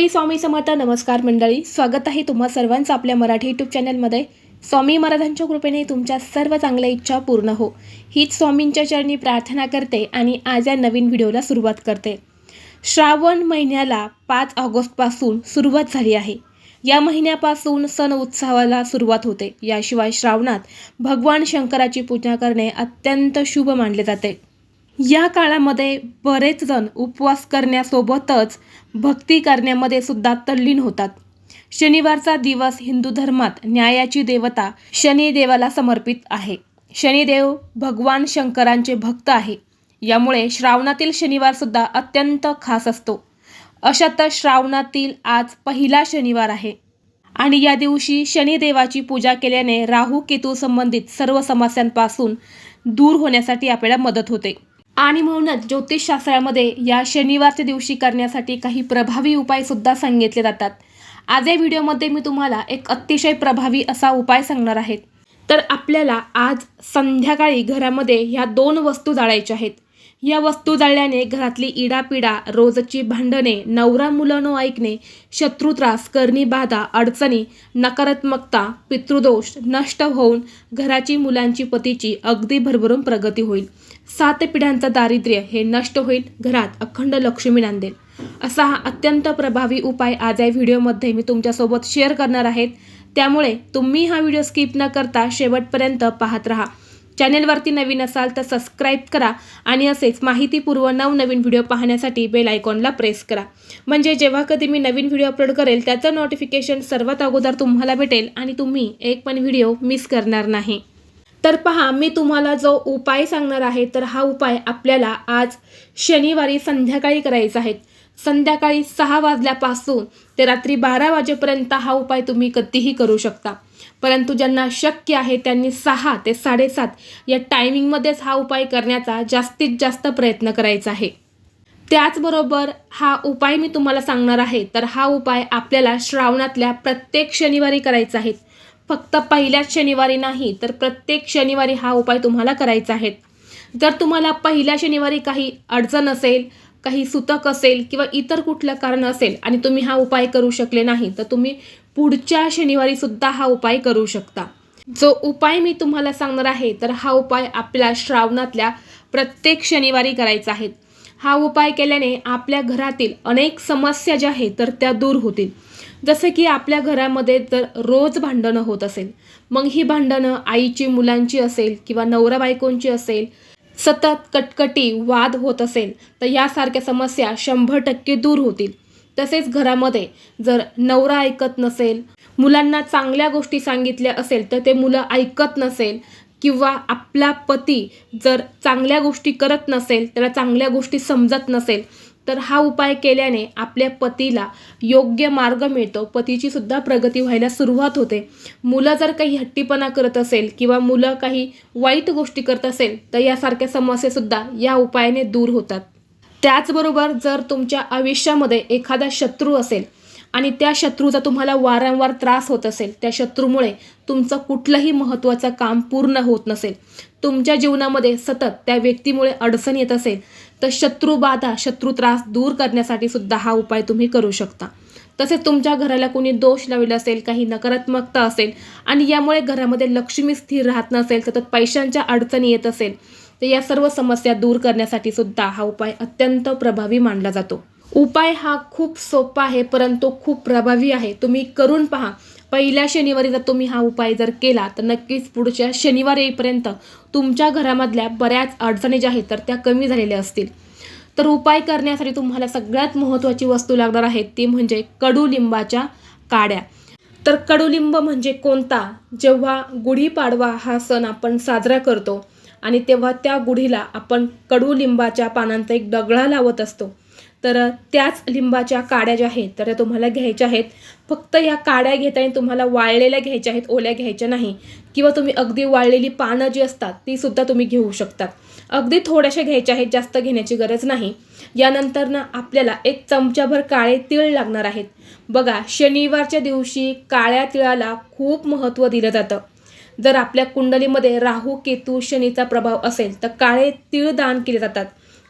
श्री स्वामी समर्थ नमस्कार मंडळी. स्वागत आहे तुम्हा सर्वांचं आपल्या मराठी यूट्यूब चॅनलमध्ये स्वामी महाराजांच्या कृपेने तुमच्या सर्व चांगल्या इच्छा पूर्ण हो. हीच स्वामींच्या चरणी प्रार्थना करते आणि आज या नवीन व्हिडिओला सुरुवात करते. श्रावण महिन्याला पाच ऑगस्टपासून सुरुवात झाली आहे. या महिन्यापासून सण उत्सवाला सुरुवात होते. याशिवाय श्रावणात भगवान शंकराची पूजा करणे अत्यंत शुभ मानले जाते. या काळामध्ये बरेच जण उपवास करण्यासोबतच भक्ती करण्यामध्ये सुद्धा तल्लीन होतात. शनिवारचा दिवस हिंदू धर्मात न्यायाची देवता शनिदेवाला समर्पित आहे. शनिदेव भगवान शंकरांचे भक्त आहे. यामुळे श्रावणातील शनिवारसुद्धा अत्यंत खास असतो. अशातच श्रावणातील आज पहिला शनिवार आहे. आणि या दिवशी शनिदेवाची पूजा केल्याने राहू केतू संबंधित सर्व समस्यांपासून दूर होण्यासाठी आपल्याला मदत होते. आणि म्हणूनच ज्योतिषशास्त्रामध्ये या शनिवारच्या दिवशी करण्यासाठी काही प्रभावी उपायसुद्धा सांगितले जातात. आज या व्हिडिओमध्ये मी तुम्हाला एक अतिशय प्रभावी असा उपाय सांगणार आहे. तर आपल्याला आज संध्याकाळी घरामध्ये ह्या दोन वस्तू जाळायच्या आहेत. या वस्तू जाळल्याने घरातली इडापिडा रोजची भांडणे नवरा मुलं न ऐकणे शत्रुत्रास करणी बाधा अडचणी नकारात्मकता पितृदोष नष्ट होऊन घराची मुलांची पतीची अगदी भरभरून प्रगती होईल. सात पिढ्यांचं दारिद्र्य हे नष्ट होईल घरात अखंड लक्ष्मी नांदेल. असा हा अत्यंत प्रभावी उपाय आज या व्हिडिओमध्ये मी तुमच्यासोबत शेअर करणार आहेत. त्यामुळे तुम्ही हा व्हिडिओ स्किप न करता शेवटपर्यंत पाहत राहा. चॅनेलवरती नवीन असाल तर सबस्क्राईब करा आणि असेच माहितीपूर्व नवनवीन व्हिडिओ पाहण्यासाठी बेल आयकॉनला प्रेस करा. म्हणजे जेव्हा कधी मी नवीन व्हिडिओ अपलोड करेल त्याचं नोटिफिकेशन सर्वात अगोदर तुम्हाला भेटेल आणि तुम्ही एक पण व्हिडिओ मिस करणार नाही. तर पहा मी तुम्हाला जो उपाय सांगणार आहे तर हा उपाय आपल्याला आज शनिवारी संध्याकाळी करायचा आहे. संध्याकाळी सहा वाजल्यापासून ते रात्री बारा वाजेपर्यंत हा उपाय तुम्ही कधीही करू शकता. परंतु ज्यांना शक्य आहे त्यांनी सहा ते साडेसात या टायमिंगमध्येच हा उपाय करण्याचा जास्तीत जास्त प्रयत्न करायचा आहे. त्याचबरोबर हा उपाय मी तुम्हाला सांगणार आहे तर हा उपाय आपल्याला श्रावणातल्या प्रत्येक शनिवारी करायचा आहे. फक्त पहिल्याच शनिवारी नाही तर प्रत्येक शनिवारी हा उपाय तुम्हाला करायचा आहे. जर तुम्हाला पहिल्या शनिवारी काही अडचण असेल काही सुतक असेल किंवा इतर कुठलं कारण असेल आणि तुम्ही हा उपाय करू शकले नाही तर तुम्ही पुढच्या शनिवारीसुद्धा हा उपाय करू शकता. जो उपाय मी तुम्हाला सांगणार आहे तर हा उपाय आपल्या श्रावणातल्या प्रत्येक शनिवारी करायचा आहे. हा उपाय केल्याने आपल्या घरातील अनेक समस्या ज्या आहेत तर त्या दूर होतील. जसे की आपल्या घरामध्ये जर रोज भांडणं होत असेल मग ही भांडणं आईची मुलांची असेल किंवा नवरा बायकोंची असेल सतत कटकटी वाद होत असेल तर यासारख्या समस्या शंभर टक्के दूर होतील. तसेच घरामध्ये जर नवरा ऐकत नसेल मुलांना चांगल्या गोष्टी सांगितल्या असेल तर ते मुलं ऐकत नसेल किंवा आपला पती जर चांगल्या गोष्टी करत नसेल त्याला चांगल्या गोष्टी समजत नसेल तर हा उपाय केल्याने आपल्या पतीला योग्य मार्ग मिळतो. पतीची सुद्धा प्रगती व्हायला सुरुवात होते. मुलं जर काही हट्टीपणा करत असेल किंवा मुलं काही वाईट गोष्टी करत असेल तर यासारख्या समस्यासुद्धा या उपायाने दूर होतात. त्याचबरोबर जर तुमच्या आयुष्यामध्ये एखादा शत्रू असेल आणि त्या शत्रूचा तुम्हाला वारंवार त्रास होत असेल त्या शत्रूमुळे तुमचं कुठलंही महत्त्वाचं काम पूर्ण होत नसेल तुमच्या जीवनामध्ये सतत त्या व्यक्तीमुळे अडचण येत असेल तर शत्रुबाधा शत्रू त्रास दूर करण्यासाठी सुद्धा हा उपाय तुम्ही करू शकता. तसेच तुमच्या घराला कोणी दोष लावलेला असेल काही नकारात्मकता असेल आणि यामुळे घरामध्ये लक्ष्मी स्थिर राहत नसेल सतत पैशांच्या अडचणी येत असेल तर या सर्व समस्या दूर करण्यासाठी सुद्धा हा उपाय अत्यंत प्रभावी मानला जातो. उपाय हा खूप सोपा आहे परंतु खूप प्रभावी आहे. तुम्ही करून पहा. पहिल्या शनिवारी जर तुम्ही हा उपाय जर केला तर नक्कीच पुढच्या शनिवार येईपर्यंत तुमच्या घरामधल्या बऱ्याच अडचणी ज्या आहेत तर त्या कमी झालेल्या असतील. तर उपाय करण्यासाठी तुम्हाला सगळ्यात महत्त्वाची वस्तू लागणार आहे ती म्हणजे कडुलिंबाच्या काड्या. तर कडुलिंब म्हणजे कोणता? जेव्हा गुढीपाडवा हा सण आपण साजरा करतो आणि तेव्हा त्या गुढीला आपण कडुलिंबाच्या पानांचा एक डगळा लावत असतो. तर त्याच लिंबाच्या काड्या ज्या आहेत तर त्या तुम्हाला घ्यायच्या आहेत. फक्त या काड्या घेताना तुम्हाला वाळलेल्या घ्यायच्या आहेत ओल्या घ्यायच्या नाही. किंवा तुम्ही अगदी वाळलेली पानं जी असतात ती सुद्धा तुम्ही घेऊ शकतात. अगदी थोड्याशा घ्यायच्या आहेत जास्त घेण्याची गरज नाही. यानंतर ना आपल्याला एक चमचाभर काळे तिळ लागणार आहेत. बघा शनिवारच्या दिवशी काळ्या तिळाला खूप महत्त्व दिलं जातं. जर आपल्या कुंडलीमध्ये राहू केतू शनीचा प्रभाव असेल तर काळे तीळ दान केले जातात.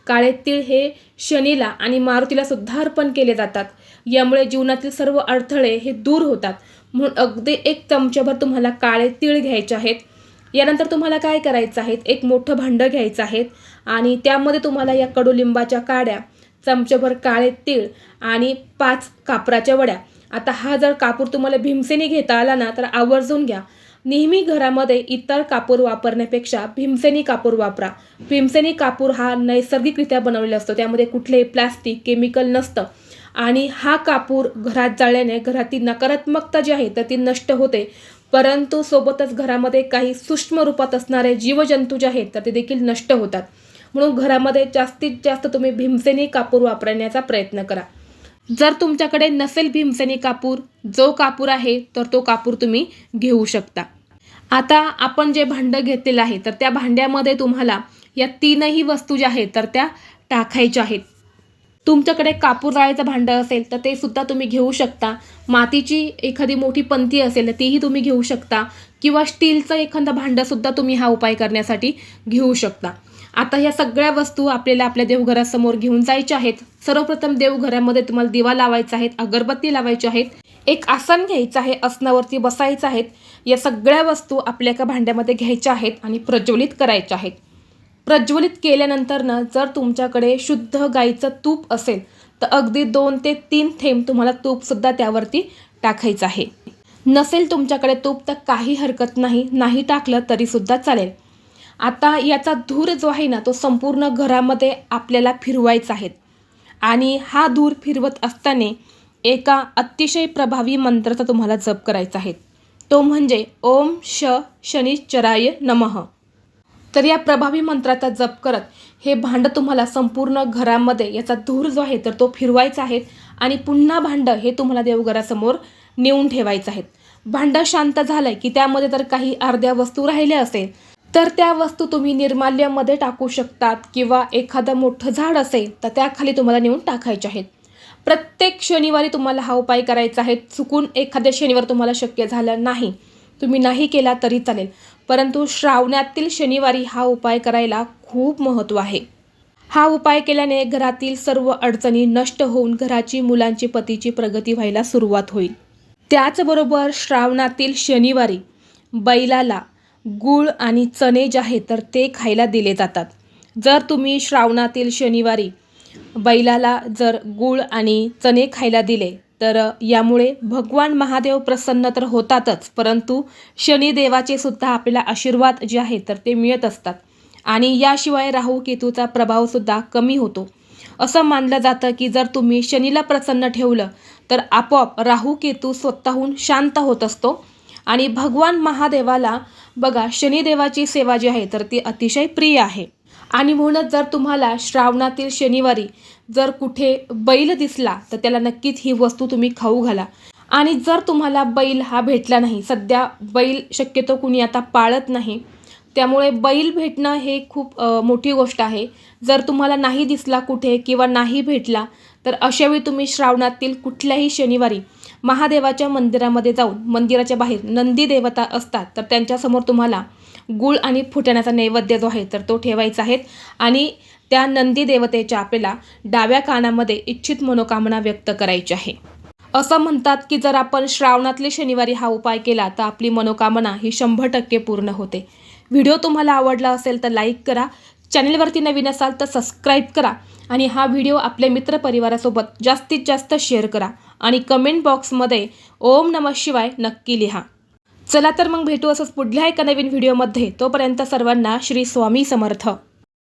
काळे तीळ हे शनीला आणि मारुतीला सुद्धा अर्पण केले जातात. यामुळे जीवनातील सर्व अडथळे हे दूर होतात. म्हणून अगदी एक चमच्याभर तुम्हाला काळे तीळ घ्यायचे आहेत. यानंतर तुम्हाला काय करायचं आहे एक मोठं भांडं घ्यायचं आहे आणि त्यामध्ये तुम्हाला या कडुलिंबाच्या काड्या चमच्याभर काळे तीळ आणि पाच कापराच्या वड्या. आता हा जर कापूर तुम्हाला भीमसेने घेता आला ना तर आवर्जून घ्या. नेहमी घरामध्ये इतर कापूर वापरण्यापेक्षा भीमसेनी कापूर वापरा. भीमसेनी कापूर हा नैसर्गिकरित्या बनवलेला असतो. त्यामध्ये कुठलेही प्लास्टिक केमिकल नसतं. आणि हा कापूर घरात जाळल्याने घरातील नकारात्मकता जी आहे तर ती नष्ट होते. परंतु सोबतच घरामध्ये काही सूक्ष्म रूपात असणारे जीवजंतू जे आहेत तर ते देखील नष्ट होतात. म्हणून घरामध्ये जास्तीत जास्त तुम्ही भीमसेनी कापूर वापरण्याचा प्रयत्न करा. जर तुमच्याकडे नसेल भीमसेनी कापूर जो कापूर आहे तर तो कापूर तुम्ही घेऊ शकता. आता आपण जे भांडं घेतलेलं आहे तर त्या भांड्यामध्ये तुम्हाला या तीनही वस्तू ज्या आहेत तर त्या टाकायच्या आहेत. तुमच्याकडे कापूर जाळायचं भांडं असेल तर ते सुद्धा तुम्ही घेऊ शकता. मातीची एखादी मोठी पंती असेल तर तीही तुम्ही घेऊ शकता. किंवा स्टीलचं एखादं भांडंसुद्धा तुम्ही हा उपाय करण्यासाठी घेऊ शकता. आता ह्या सगळ्या वस्तू आपल्याला आपल्या देवघरासमोर घेऊन जायच्या आहेत. सर्वप्रथम देवघरामध्ये तुम्हाला दिवा लावायचा आहेत अगरबत्ती लावायची आहेत एक आसन घ्यायचं आहे आसनावरती बसायचं आहेत. या सगळ्या वस्तू आपल्या एका भांड्यामध्ये घ्यायच्या आहेत आणि प्रज्वलित करायच्या आहेत. प्रज्वलित केल्यानंतर ना जर तुमच्याकडे शुद्ध गाईचं तूप असेल तर अगदी दोन ते तीन थेंब तुम्हाला तूपसुद्धा त्यावरती टाकायचं आहे. नसेल तुमच्याकडे तूप तर काही हरकत नाही. नाही टाकलं तरीसुद्धा चालेल. आता याचा धूर जो आहे ना तो संपूर्ण घरामध्ये आपल्याला फिरवायचा आहे. आणि हा धूर फिरवत असताना एका अतिशय प्रभावी मंत्राचा तुम्हाला जप करायचा आहे. तो म्हणजे ओम श शनिश्चराय नमः. तर या प्रभावी मंत्राचा जप करत हे भांडं तुम्हाला संपूर्ण घरामध्ये याचा धूर जो आहे तर तो फिरवायचा आहे आणि पुन्हा भांडं हे तुम्हाला देवघरासमोर नेऊन ठेवायचं आहे. भांडं शांत झालंय की त्यामध्ये जर काही अर्ध्या वस्तू राहिल्या असेल तर त्या वस्तू तुम्ही निर्माल्यामध्ये टाकू शकतात किंवा एखादं मोठं झाड असेल तर त्याखाली तुम्हाला नेऊन टाकायचे आहेत. प्रत्येक शनिवारी तुम्हाला हा उपाय करायचा आहे. चुकून एखाद्या शनिवार तुम्हाला शक्य झालं नाही. तुम्ही नाही केला तरी चालेल. परंतु श्रावणातील शनिवारी हा उपाय करायला खूप महत्त्व आहे. हा उपाय केल्याने घरातील सर्व अडचणी नष्ट होऊन घराची मुलांची पतीची प्रगती व्हायला सुरुवात होईल. त्याचबरोबर श्रावणातील शनिवारी बैलाला गूळ आणि चणे जे आहेत तर ते खायला दिले जातात. जर तुम्ही श्रावणातील शनिवारी बैलाला जर गूळ आणि चणे खायला दिले तर यामुळे भगवान महादेव प्रसन्न तर होतातच परंतु शनिदेवाचे सुद्धा आपल्याला आशीर्वाद जे आहे तर ते मिळत असतात. आणि याशिवाय राहू केतूचा प्रभावसुद्धा कमी होतो. असं मानलं जातं की जर तुम्ही शनीला प्रसन्न ठेवलं तर आपोआप राहू केतू स्वतःहून शांत होत असतो. आणि भगवान महादेवाला बघा शनिदेवाची सेवा जी आहे तर ती अतिशय प्रिय आहे. आणि म्हणूनच जर तुम्हाला श्रावणातील शनिवारी जर कुठे बैल दिसला तर त्याला नक्कीच ही वस्तू तुम्ही खाऊ घाला. आणि जर तुम्हाला बैल हा भेटला नाही सध्या बैल शक्यतो कुणी आता पाळत नाही त्यामुळे बैल भेटणं हे खूप मोठी गोष्ट आहे. जर तुम्हाला नाही दिसला कुठे किंवा नाही भेटला तर अशावेळी तुम्ही श्रावणातील कुठल्याही शनिवारी महादेवाच्या मंदिरामध्ये जाऊन मंदिराच्या बाहेर नंदी देवता असतात तर त्यांच्यासमोर तुम्हाला गुळ आणि फुटाण्याचा नैवेद्य जो आहे तर तो ठेवायचा आहे. आणि त्या नंदी देवतेच्या आपल्याला डाव्या कानामध्ये इच्छित मनोकामना व्यक्त करायची आहे. असं म्हणतात की जर आपण श्रावणातले शनिवारी हा उपाय केला तर आपली मनोकामना ही शंभर टक्के पूर्ण होते. व्हिडिओ तुम्हाला आवडला असेल तर लाईक करा. चॅनेलवरती नवीन असाल तर सबस्क्राईब करा. आणि हा व्हिडिओ आपल्या मित्रपरिवारासोबत जास्तीत जास्त शेअर करा. आणि कमेंट बॉक्समध्ये ओम नमः शिवाय नक्की लिहा. चला तर मग भेटू असंच पुढल्या एका नवीन व्हिडिओमध्ये तोपर्यंत सर्वांना श्री स्वामी समर्थ.